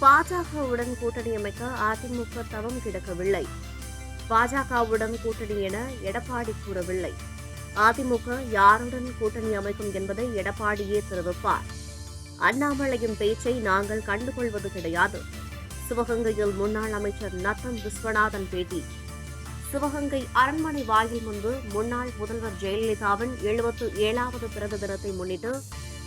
பாஜகவுடன் கூட்டணி அமைக்க அதிமுக தவம் கிடக்கவில்லை. பாஜகவுடன் கூட்டணி என எடப்பாடி கூறவில்லை. அதிமுக யாருடன் கூட்டணி அமைக்கும் என்பதை எடப்பாடியே தெரிவிப்பார். அண்ணாமலையின் பேச்சை நாங்கள் கண்டுகொள்வது கிடையாது. சிவகங்கையில் முன்னாள் அமைச்சர் நத்தம் விஸ்வநாதன் பேட்டி. சிவகங்கை அரண்மனை வாயில் முன்பு முன்னாள் முதல்வர் ஜெயலலிதாவின் எழுபத்து ஏழாவது பிறந்த தினத்தை முன்னிட்டு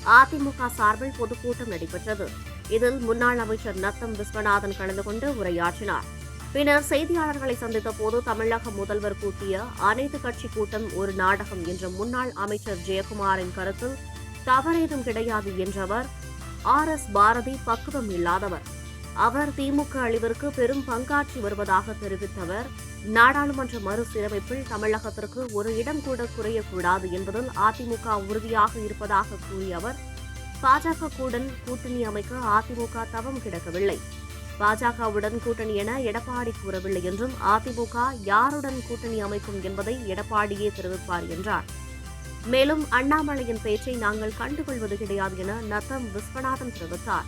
அதிமுக சார்பில் பொதுக்கூட்டம் நடைபெற்றது. இதில் முன்னாள் அமைச்சர் நத்தம் விஸ்வநாதன் கலந்து கொண்டு உரையாற்றினார். பின்னர் செய்தியாளர்களை சந்தித்த போது தமிழக முதல்வர் கூட்டிய அனைத்து கட்சி கூட்டம் ஒரு நாடகம் என்ற முன்னாள் அமைச்சர் ஜெயக்குமாரின் கருத்தில் தவறேதும் கிடையாது என்றவர் ஆர் எஸ் பாரதி பக்குவம் இல்லாதவர். அவர் திமுக அழிவிற்கு பெரும் பங்காற்றி வருவதாக தெரிவித்தவர் நாடாளுமன்ற மறுசீரமைப்பில் தமிழகத்திற்கு ஒரு இடம் கூட குறையக்கூடாது என்பதில் அதிமுக உறுதியாக இருப்பதாக கூறிய அவர் பாஜகவுடன் கூட்டணி அமைக்க அதிமுக தவம் கிடக்கவில்லை. பாஜகவுடன் கூட்டணி என எடப்பாடி கூறவில்லை என்றும் அதிமுக யாருடன் கூட்டணி அமைக்கும் என்பதை எடப்பாடியே தெரிவிப்பார் என்றார். மேலும் அண்ணாமலையின் பேச்சை நாங்கள் கண்டுகொள்வது கிடையாது என நத்தம் விஸ்வநாதன் தெரிவித்தார்.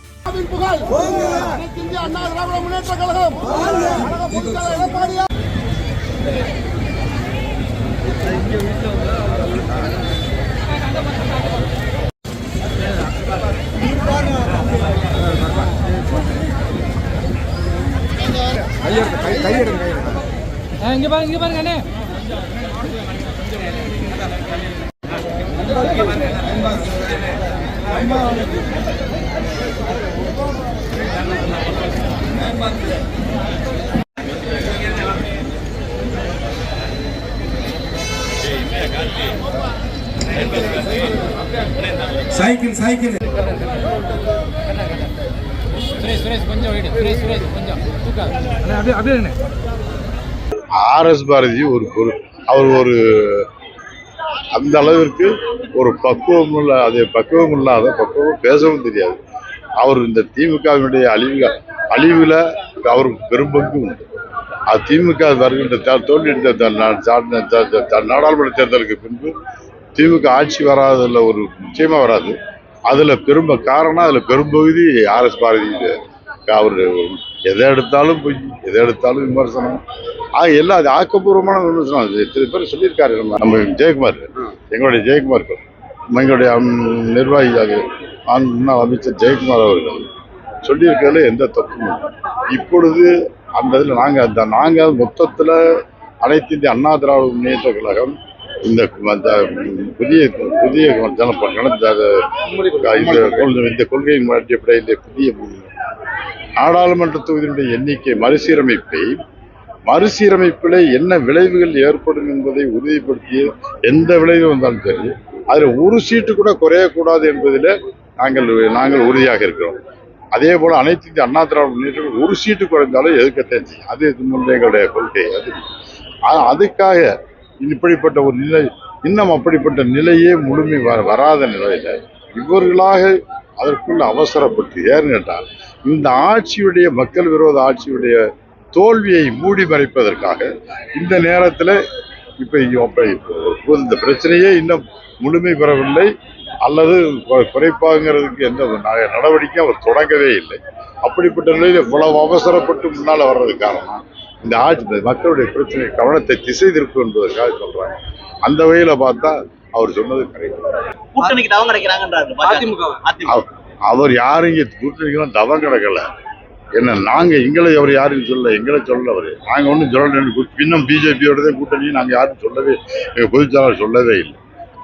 முன்னேற்ற இங்க பாருங்க இங்க பாருங்க அண்ணே. Cycle cycle. ஆர்எஸ் பாரதி ஒரு பொரு அவர் ஒரு அந்த அளவிற்கு ஒரு பக்குவம் உள்ள அது பக்குவம் இல்லாத பக்குவம் பேசவும் தெரியாது. அவர் இந்த திமுகவினுடைய அழிவு அழிவில் அவருக்கு பெரும்பங்கு உண்டு. அது திமுக வருகின்ற தே- தோல்வியடைந்த த- நா- சா- த- த- த- நாடாளுமன்ற தேர்தலுக்கு பின்பு திமுக ஆட்சி வராததில் ஒரு நிச்சயமாக வராது. அதில் பெரும் காரணம் அதில் பெரும்பகுதி ஆர்எஸ் பாரதி அவர் எதை எடுத்தாலும் பொய் எதை எடுத்தாலும் விமர்சனம். ஆக எல்லாம் அது ஆக்கப்பூர்வமான விமர்சனம். அது எத்தனை பேர் சொல்லியிருக்காரு. நம்ம நம்ம ஜெயக்குமார் எங்களுடைய ஜெயக்குமார் எங்களுடைய நிர்வாகி நிர்வாகியாக முன்னாள் அமைச்சர் ஜெயக்குமார் அவர்கள் சொல்லியிருக்கிறதுல எந்த தப்பும் இப்பொழுது அந்த இதில் நாங்கள் அந்த நாங்கள் மொத்தத்தில் அனைத்து இந்திய அண்ணா திராவிட முன்னேற்ற கழகம் இந்த புதிய புதிய ஜனப்ப இந்த கொள்கை- இந்த கொள்கையின் அடிப்படையில் புதிய நாடாளுமன்ற தொகுதியினுடைய எண்ணிக்கை மறுசீரமைப்பை மறுசீரமைப்பில் என்ன விளைவுகள் ஏற்படும் என்பதை உறுதிப்படுத்திய எந்த விளைவு வந்தாலும் சரி அதில் ஒரு சீட்டு கூட குறையக்கூடாது என்பதில் நாங்கள் நாங்கள் உறுதியாக இருக்கிறோம். அதே போல் அனைத்து இந்திய அண்ணா திராவிட முன்னேற்றம் ஒரு சீட்டு குறைந்தாலும் எதிர்க்கத்தான் செய்யும். அது எங்களுடைய கொள்கை. அது அதுக்காக இப்படிப்பட்ட ஒரு நிலை இன்னும் அப்படிப்பட்ட நிலையே முழுமை வர வராத நிலையில் இவர்களாக அதற்குள்ள அவசரப்பட்டு ஏன்னு கேட்டால் இந்த ஆட்சியுடைய மக்கள் விரோத ஆட்சியுடைய தோல்வியை மூடி மறைப்பதற்காக இந்த நேரத்தில் இப்போ இப்போ இந்த பிரச்சனையே இன்னும் முழுமை பெறவில்லை. அல்லது குறைப்பாங்கிறதுக்கு எந்த ஒரு ந- நடவடிக்கையும் அவர் தொடங்கவே இல்லை. அப்படிப்பட்ட நிலையில் இவ்வளவு அவசரப்பட்டு முன்னால் வர்றதுக்கு காரணம் இந்த ஆட்சி மக்களுடைய பிரச்சனை கவனத்தை திசை திருப்பு என்பதற்காக சொல்றாங்க. அந்த வகையில பார்த்தா அவர் சொன்னது கரெக்ட். அவர் யாரும் இங்க கூட்டணிக்கெல்லாம் தவம் கிடக்கல. என்ன நாங்க எங்களை அவர் யாரும் சொல்ல எங்களை சொல்ல அவர். நாங்க ஒன்றும் சொல்லல இன்னும் பிஜேபியோட கூட்டணி நாங்க யாரும் சொல்லவே எங்க பொதுச்செயலாளர் சொல்லவே இல்லை.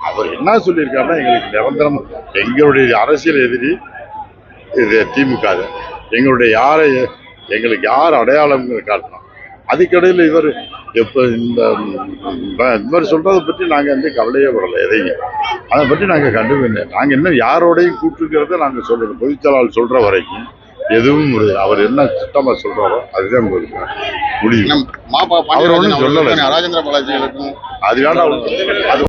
அவர் என்ன சொல்லியிருக்காருன்னா எங்களுக்கு நிரந்தரம் எங்களுடைய அரசியல் எதிரி இது திமுக. எங்களுடைய யாரை எங்களுக்கு யார் அடையாளம் காட்டணும் அதுக்கிடையில் இவர் எப்போ இந்த ம், இவர் சொல்றதை பற்றி நாங்கள் வந்து கவலையே வரல எதையும். அதை பற்றி நாங்கள் கண்டுபிடிக்கல நாங்கள் இன்னும் யாரோடையும் கூட்டுக்கிறத நாங்கள் சொல்றோம் பொதுச்செயலாளர் சொல்ற வரைக்கும் எதுவும் அவர் என்ன திட்டமா சொல்றாரோ அதுதான் உங்களுக்கு முடியும் அவர் ஒண்ணும் சொல்லல. ராஜேந்திர பாலாஜி அது வேண்டாம். அது